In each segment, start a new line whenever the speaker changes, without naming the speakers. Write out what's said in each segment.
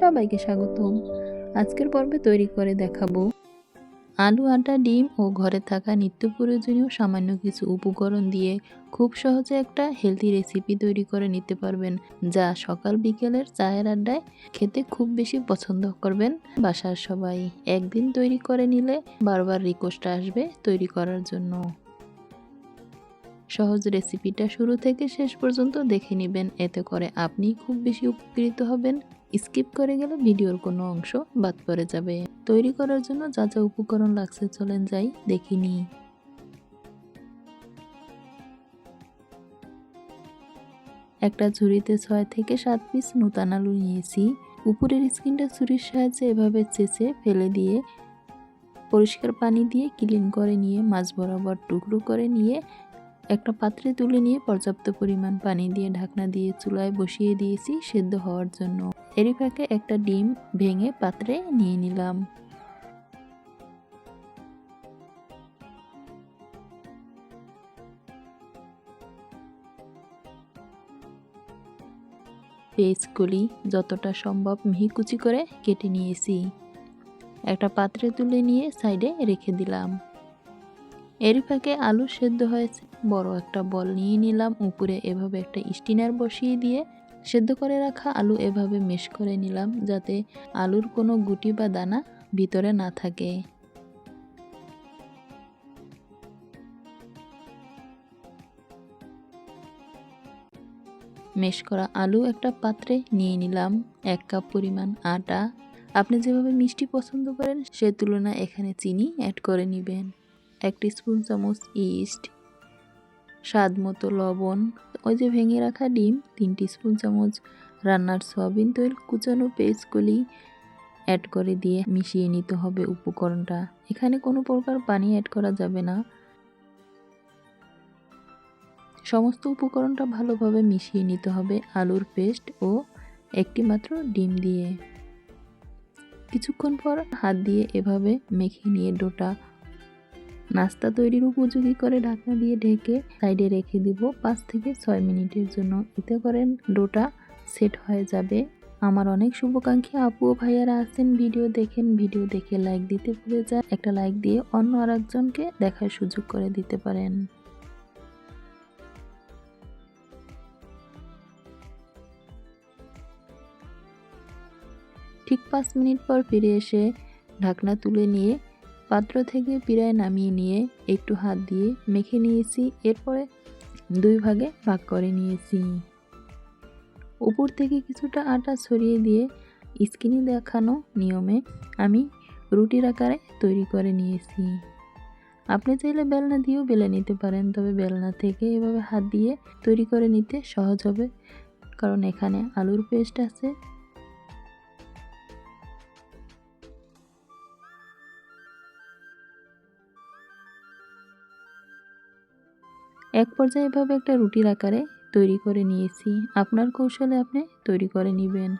সবাইকে স্বাগতম। আজকের পর্বে তৈরি করে দেখাবো। আলু, আটা, ডিম ও ঘরে থাকা নিত্য প্রয়োজনীয় সামান্য কিছু উপকরণ দিয়ে খুব সহজে একটা হেলদি রেসিপি তৈরি করে নিতে পারবেন, যা সকাল বিকেলের চায়ের আড্ডায় খেতে খুব বেশি পছন্দ করবেন বাসার সবাই। একদিন তৈরি করে নিলে বারবার রিকোয়েস্ট আসবে তৈরি করার জন্য। সহজ রেসিপিটা শুরু থেকে শেষ পর্যন্ত দেখে নেবেন। এতে করে আপনি খুব বেশি উপকৃত হবেন। স্কিপ করে গেলে ভিডিওর কোনো অংশ বাদ পড়ে যাবে। তৈরি করার জন্য যা যা উপকরণ লাগছে চলেন যাই দেখিনি একটা ঝুড়িতে ছয় থেকে সাত পিস নূতন আলু নিয়েছি। উপরের স্কিনটা ছুরির সাহায্যে এভাবে চেঁচে ফেলে দিয়ে পরিষ্কার পানি দিয়ে ক্লিন করে নিয়ে মাছ বরাবর টুকরো করে নিয়ে একটা পাত্রে তুলে নিয়ে পর্যাপ্ত পরিমাণ পানি দিয়ে ঢাকনা দিয়ে চুলায় বসিয়ে দিয়েছি সেদ্ধ হওয়ার জন্য। এরই ফাঁকে একটা ডিম ভেঙে পাত্রে নিয়ে নিলাম। পেঁয়াজগুলি যতটা সম্ভব মিহি কুচি করে কেটে নিয়েছি। একটা পাত্রে তুলে নিয়ে সাইডে রেখে দিলাম। এর ফাঁকে আলু সেদ্ধ হয়েছে। বড় একটা বল নিয়ে নিলাম, উপরে এভাবে একটা স্টিনার বসিয়ে দিয়ে সেদ্ধ করে রাখা আলু এভাবে মেশ করে নিলাম যাতে আলুর কোনো গুটি বা দানা ভিতরে না থাকে। মেশ করা আলু একটা পাত্রে নিয়ে নিলাম এক কাপ পরিমাণ আটা। আপনি যেভাবে মিষ্টি পছন্দ করেন সে তুলনায় এখানে চিনি অ্যাড করে নেবেন। এক স্পুন চামচ ইস্ট স্বাদ মতো লবণ, ওই যে ভেঙে রাখা ডিম, তিন স্পুন চামচ রান্নার সয়াবিন তেল, কুচানো পেস্টগুলি অ্যাড করে দিয়ে মিশিয়ে নিতে হবে উপকরণটা। এখানে কোনো প্রকার পানি অ্যাড করা যাবে না। সমস্ত উপকরণটা ভালোভাবে মিশিয়ে নিতে হবে আলুর পেস্ট ও একটি মাত্র ডিম দিয়ে। কিছুক্ষণ পর হাত দিয়ে এভাবে মেখে নিয়ে ডোটা নাস্তা তৈরির উপযোগী করে ঢাকনা দিয়ে ঢেকে সাইডে রেখে দিব পাঁচ থেকে ছয় মিনিটের জন্য। এতে করেন ডোটা সেট হয়ে যাবে। আমার অনেক শুভাকাঙ্ক্ষী আপু ও ভাইয়ারা আছেন, ভিডিও দেখেন, ভিডিও দেখে লাইক দিতে ভুলে যান। একটা লাইক দিয়ে অন্য আরেকজনকে দেখার সুযোগ করে দিতে পারেন। ঠিক পাঁচ মিনিট পর ফিরে এসে ঢাকনা তুলে নিয়ে পাত্র থেকে পিড়ায় নামিয়ে নিয়ে একটু হাত দিয়ে মেখে নিয়েছি। এরপরে দুই ভাগে ভাগ করে নিয়েছি। উপর থেকে কিছুটা আটা ছড়িয়ে দিয়ে স্কিনি দেখানো নিয়মে আমি রুটির আকারে তৈরি করে নিয়েছি। আপনি চাইলে বেলনা দিয়েও বেলে নিতে পারেন, তবে বেলনা থেকে এভাবে হাত দিয়ে তৈরি করে নিতে সহজ হবে। কারণ এখানে আলুর পেস্ট আছে। এক পর্যায়ে এভাবে একটা রুটির আকারে তৈরি করে নিয়েছি। আপনার কৌশলে আপনি তৈরি করে নেবেন।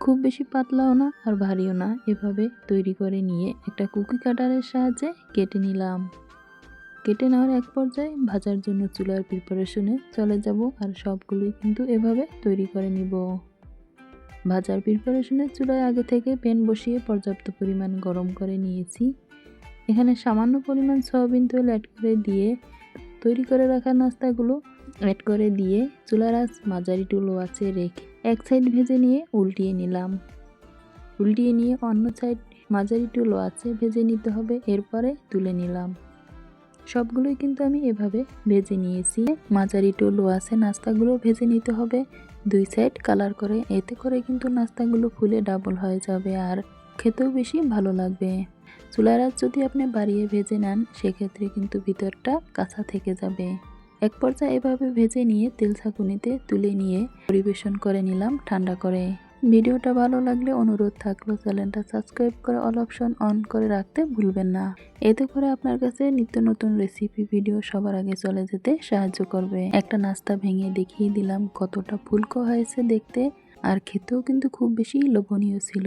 খুব বেশি পাতলাও না আর ভারীও না। এভাবে তৈরি করে নিয়ে একটা কুকি কাটারের সাহায্যে কেটে নিলাম। কেটে নেওয়ার এক পর্যায়ে ভাজার জন্য চুলার প্রিপারেশনে চলে যাব আর সবগুলোই কিন্তু এভাবে তৈরি করে নিব। ভাজার প্রিপারেশনে চুলায় আগে থেকে প্যান বসিয়ে পর্যাপ্ত পরিমাণ গরম করে নিয়েছি। এখানে সামান্য পরিমাণ সয়াবিন তেল অ্যাড করে দিয়ে তৈরি করে রাখা নাস্তাগুলো অ্যাড করে দিয়ে চুলার আঁচ মাঝারি টুলো আছে রেখে এক সাইড ভেজে নিয়ে উল্টিয়ে নিলাম। উল্টিয়ে নিয়ে অন্য সাইড মাঝারি টুলো আছে ভেজে নিতে হবে, এরপরে তুলে নিলাম। সবগুলোই কিন্তু আমি এভাবে ভেজে নিয়েছি। মাঝারি টুলো আছে নাস্তাগুলো ভেজে নিতে হবে। দুই সাইড কালার করে, এতে করে কিন্তু নাস্তাগুলো ফুলে ডাবল হয়ে যাবে আর খেতেও বেশি ভালো লাগবে। চুলার আঁচ যদি আপনি বাড়িয়ে ভেজে নেন, সেক্ষেত্রে কিন্তু ভিতরটা কাঁচা থেকে যাবে। এক পর্যায়ে এভাবে ভেজে নিয়ে তেল ছাকুনিতে তুলে নিয়ে পরিবেশন করে নিলাম ঠান্ডা করে। ভিডিওটা ভালো লাগলে অনুরোধ থাকল চ্যানেলটা সাবস্ক্রাইব করে অল অপশন অন করে রাখতে ভুলবেন না। এতে করে আপনার কাছে নিত্য নতুন রেসিপি ভিডিও সবার আগে চলে যেতে সাহায্য করবে। একটা নাস্তা ভেঙে দেখিয়ে দিলাম কতটা ফুলকো হয়েছে দেখতে, আর খেতেও কিন্তু খুব বেশি লোভনীয় ছিল।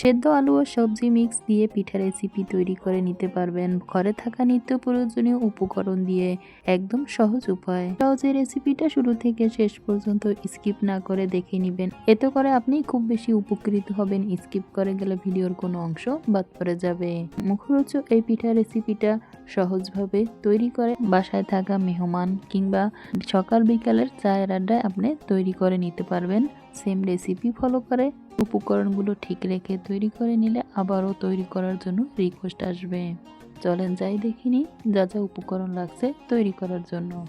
সেদ্ধ আলু ও সবজি মিক্স দিয়ে পিঠা রেসিপি তৈরি করে নিতে পারবেন। ঘরে থাকা নিত্য প্রয়োজনীয় উপকরণ দিয়ে একদম সহজ উপায়। সহজে রেসিপিটা শুরু থেকে শেষ পর্যন্ত স্কিপ না করে দেখে নেবেন। এতে করে আপনি খুব বেশি উপকৃত হবেন। স্কিপ করে গেলে ভিডিওর কোনো অংশ বাদ পড়ে যাবে। মুখরোচক এই পিঠা রেসিপিটা সহজভাবে তৈরি করে বাসায় থাকা মেহমান কিংবা সকাল বিকালের চায়ের আড্ডায় আপনি তৈরি করে নিতে পারবেন। সেম রেসিপি ফলো করে উপকরণগুলো ঠিক রেখে তৈরি করে নিলে আবারও তৈরি করার জন্য রিকোয়েস্ট আসবে। চলেন যাই দেখিনি যা যা উপকরণ লাগছে তৈরি করার জন্য।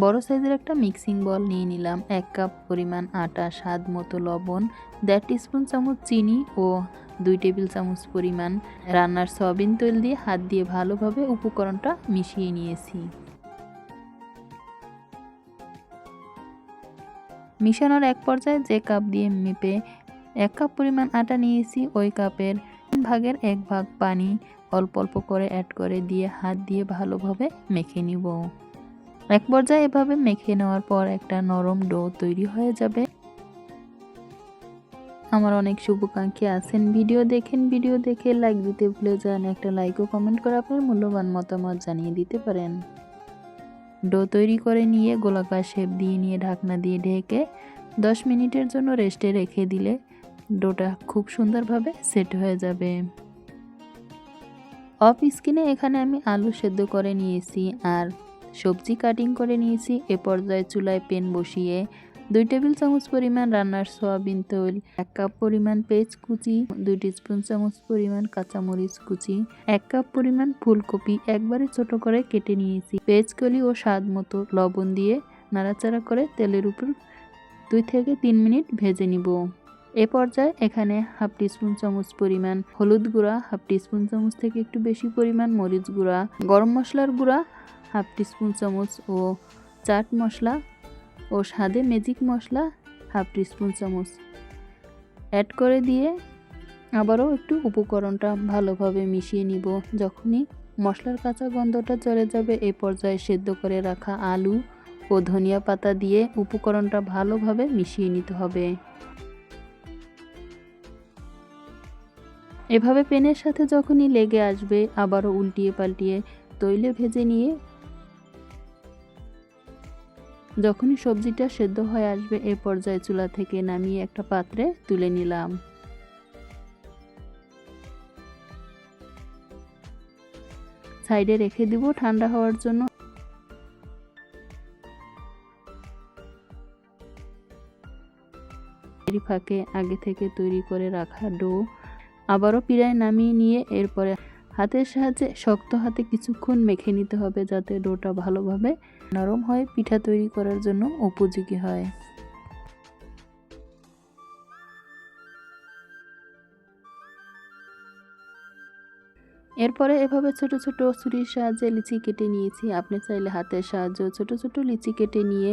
বড় সাইজের একটা মিক্সিং বল নিয়ে নিলাম। এক কাপ পরিমাণ আটা, স্বাদ মতো লবণ, দেড় টিস্পুন চামচ চিনি ও দুই টেবিল চামচ পরিমাণ রান্নার সয়াবিন তেল দিয়ে হাত দিয়ে ভালোভাবে উপকরণটা মিশিয়ে নিয়েছি। মিশানোর এক পর্যায়ে যে কাপ দিয়ে মেপে এক কাপ পরিমাণ আটা নিয়েছি, ওই কাপের ভাগের এক ভাগ পানি অল্প অল্প করে অ্যাড করে দিয়ে হাত দিয়ে ভালোভাবে মেখে নিব। এক পর্যায়ে এভাবে মেখে নেওয়ার পর একটা নরম ডো তৈরি হয়ে যাবে। আমার অনেক শুভাকাঙ্ক্ষী আছেন। ভিডিও দেখেন, ভিডিও দেখে লাইক দিতে ভুলে যান। একটা লাইক ও কমেন্ট করে আপনার মূল্যবান মতামত জানিয়ে দিতে পারেন। ডো তৈরি করে নিয়ে গোলাকার শেপ দিয়ে নিয়ে ঢাকনা দিয়ে ঢেকে দশ মিনিটের জন্য রেস্টে রেখে দিলে ডোটা খুব সুন্দরভাবে সেট হয়ে যাবে। অফ স্কিনে এখানে আমি আলু সেদ্ধ করে নিয়েছি আর সবজি কাটিং করে নিয়েছি। এ পর্যায়ে চুলায় পেন বসিয়ে দুই টেবিল চামচ পরিমাণ রান্নার সয়াবিন তৈল, এক কাপ পরিমাণ পেঁয়াজ কুচি, দুই স্পুন চামচ পরিমাণ কাঁচামরিচ কুচি, এক কাপ পরিমাণ ফুলকপি একবারে ছোট করে কেটে নিয়েছি। পেঁয়াজ কলি ও স্বাদ মতো লবণ দিয়ে নাড়াচাড়া করে তেলের উপর দুই থেকে তিন মিনিট ভেজে নিব। এ পর্যায়ে এখানে হাফ টিস্পুন চামচ পরিমাণ হলুদ গুঁড়া, হাফ টিস্পুন চামচ থেকে একটু বেশি পরিমাণ মরিচ গুঁড়া, গরম মশলার গুঁড়া, হাফ টিস্পুন চামচ ও চাট মশলা ও স্বাদে ম্যাজিক মশলা হাফ টিস্পুন চামচ। অ্যাড করে দিয়ে আবারও একটু উপকরণটা ভালোভাবে মিশিয়ে নিব। যখনই মশলার কাঁচা গন্ধটা চলে যাবে, এ পর্যায়ে সেদ্ধ করে রাখা আলু ও ধনিয়া পাতা দিয়ে উপকরণটা ভালোভাবে মিশিয়ে নিতে হবে। এভাবে পেনের সাথে যখনই লেগে আসবে, আবারও উল্টিয়ে পাল্টিয়ে তৈলে ভেজে নিয়ে যখনই সবজিটা সেদ্ধ হয়ে আসবে, এ পর্যায়ে চুলা থেকে নামিয়ে একটা পাত্রে তুলে নিলাম। সাইডে রেখে দিব ঠান্ডা হওয়ার জন্য। ফাঁকে আগে থেকে তৈরি করে রাখা ডো আবারও পিড়ায় নামিয়ে নিয়ে এরপরে হাতের সাহায্যে শক্ত হাতে কিছুক্ষণ মেখে নিতে হবে যাতে ডোটা ভালোভাবে নরম হয়, পিঠা তৈরি করার জন্য উপযোগী হয়। এরপরে এভাবে ছোট ছোট ছুরির সাহায্যে লিচি কেটে নিয়েছি। আপনি চাইলে হাতের সাহায্য ছোট ছোট লিচি কেটে নিয়ে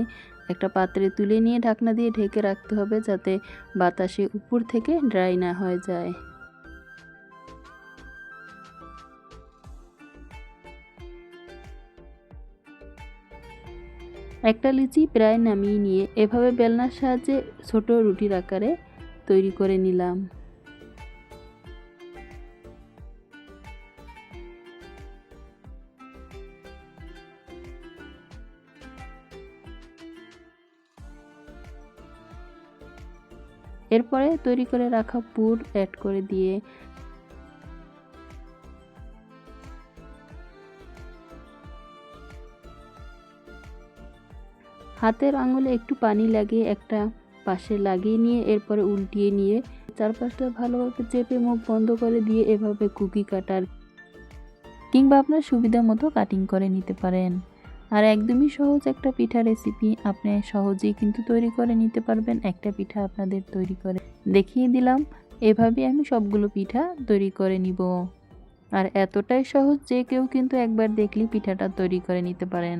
একটা পাত্রে তুলে নিয়ে ঢাকনা দিয়ে ঢেকে রাখতে হবে যাতে বাতাসে উপর থেকে ড্রাই না হয়ে যায়। একটা লিচি প্রায় নামিয়ে নিয়ে এভাবে বেলনার সাহায্যে ছোট রুটির আকারে তৈরি করে নিলাম। এরপরে তৈরি করে রাখা পুর অ্যাড করে দিয়ে হাতের আঙুলে একটু পানি লাগিয়ে একটা পাশে লাগিয়ে নিয়ে, এরপরে উল্টিয়ে নিয়ে চারপাশটা ভালোভাবে চেপে মুখ বন্ধ করে দিয়ে এভাবে কুকি কাটার কিংবা আপনার সুবিধা মতো কাটিং করে নিতে পারেন। আর একদমই সহজ একটা পিঠা রেসিপি আপনি সহজেই কিন্তু তৈরি করে নিতে পারবেন। একটা পিঠা আপনাদের তৈরি করে দেখিয়ে দিলাম। এভাবে আমি সবগুলো পিঠা তৈরি করে নিব। আর এতটাই সহজ যে কেউ কিন্তু একবার দেখলেই পিঠাটা তৈরি করে নিতে পারেন।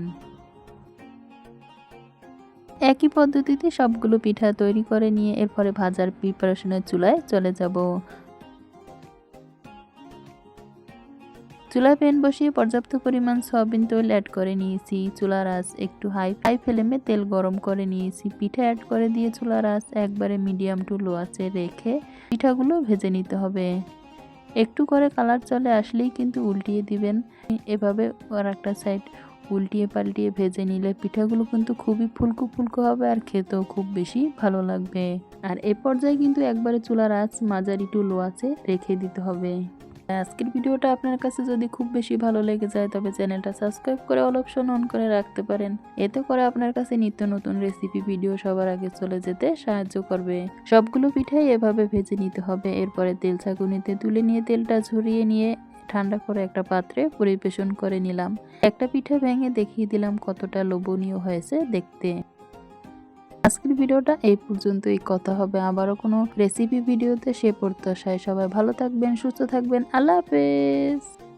একই পদ্ধতিতে সবগুলো পিঠা তৈরি করে নিয়ে এরপরে ভাজার প্রিপারেশনের চুলায় চলে যাব। চুলায় প্যান বসিয়ে পর্যাপ্ত পরিমাণ সয়াবিন তৈল অ্যাড করে নিয়েছি। চুলার আঁচ একটু হাই হাই ফ্লেমে তেল গরম করে নিয়েছি। পিঠা অ্যাড করে দিয়ে চুলার আঁচ একবারে মিডিয়াম টু লো আঁচে রেখে পিঠাগুলো ভেজে নিতে হবে। একটু করে কালার চলে আসলেই কিন্তু উল্টিয়ে দিবেন। এভাবে আর একটা সাইড উল্টিয়ে পাল্টিয়ে ভেজে নিলে পিঠাগুলো কিন্তু খুবই ফুলকো ফুলকো হবে আর খেতেও খুব বেশি ভালো লাগবে। আর এ পর্যায়ে কিন্তু একবারে চুলার আঁচ মাঝারি টু লো আছে রেখে দিতে হবে। আজকের ভিডিওটা আপনার কাছে যদি খুব বেশি ভালো লেগে যায়, তবে চ্যানেলটা সাবস্ক্রাইব করে অল অপশন অন করে রাখতে পারেন। এতে করে আপনার কাছে নিত্য নতুন রেসিপি, ভিডিও সবার আগে চলে যেতে সাহায্য করবে। সবগুলো পিঠাই এভাবে ভেজে নিতে হবে। এরপরে তেল ছাঁকুনিতে তুলে নিয়ে তেলটা ঝরিয়ে নিয়ে ঠান্ডা করে একটা পাত্রে পরিবেশন করে নিলাম। একটা পিঠা ভেঙে দেখিয়ে দিলাম কতটা লোভনীয় হয়েছে দেখতে। আজকের ভিডিওটা এই পর্যন্তই। কথা হবে আবারও কোনো রেসিপি ভিডিওতে। সে প্রত্যাশায় সবাই ভালো থাকবেন, সুস্থ থাকবেন। আল্লাহ হাফেজ।